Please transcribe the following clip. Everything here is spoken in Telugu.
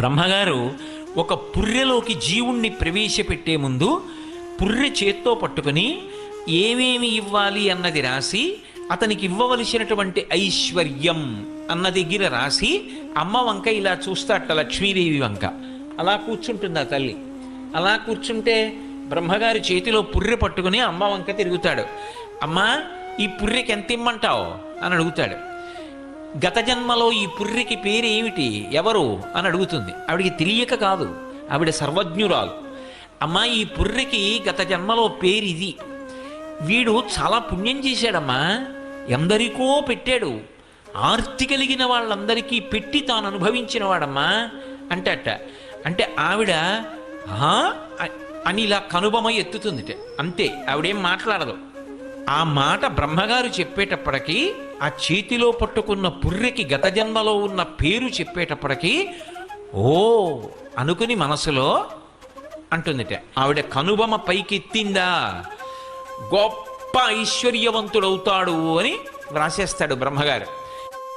బ్రహ్మగారు ఒక పుర్రెలోకి జీవుణ్ణి ప్రవేశపెట్టే ముందు పుర్రె చేత్తో పట్టుకుని ఏమేమి ఇవ్వాలి అన్నది రాసి అతనికి ఇవ్వవలసినటువంటి ఐశ్వర్యం అన్న దగ్గర రాసి అమ్మ వంక ఇలా చూస్తాట లక్ష్మీదేవి వంక. అలా కూర్చుంటుంది ఆ తల్లి. అలా కూర్చుంటే బ్రహ్మగారి చేతిలో పుర్రె పట్టుకుని అమ్మ వంక తిరుగుతాడు. అమ్మా ఈ పుర్రెకి ఎంత ఇమ్మంటావు? అని అడుగుతాడు. గత జన్మలో ఈ పుర్రికి పేరేమిటి? ఎవరు? అని అడుగుతుంది. ఆవిడికి తెలియక కాదు. ఆవిడ సర్వజ్ఞురాలు. అమ్మా ఈ పుర్రికి గత జన్మలో పేరు ఇది వీడు చాలా పుణ్యం చేశాడమ్మా. ఎందరికో పెట్టాడు. ఆర్తి కలిగిన వాళ్ళందరికీ పెట్టి తాను అనుభవించిన వాడమ్మా అంటే అట్ట. అంటే ఆవిడ "ఆ?" అని ఇలా కనుబమ ఎత్తుతుందిట. అంతే. ఆవిడేం మాట్లాడదు. ఆ మాట బ్రహ్మగారు చెప్పేటప్పటికీ ఆ చేతిలో పట్టుకున్న పుర్రెకి గత జన్మలో ఉన్న పేరు చెప్పేటప్పటికీ ఓ అనుకుని మనసులో అంటుందిట. ఆవిడ కనుబొమ పైకెత్తిందా? గొప్ప ఐశ్వర్యవంతుడవుతాడు అని వ్రాసేస్తాడు బ్రహ్మగారు.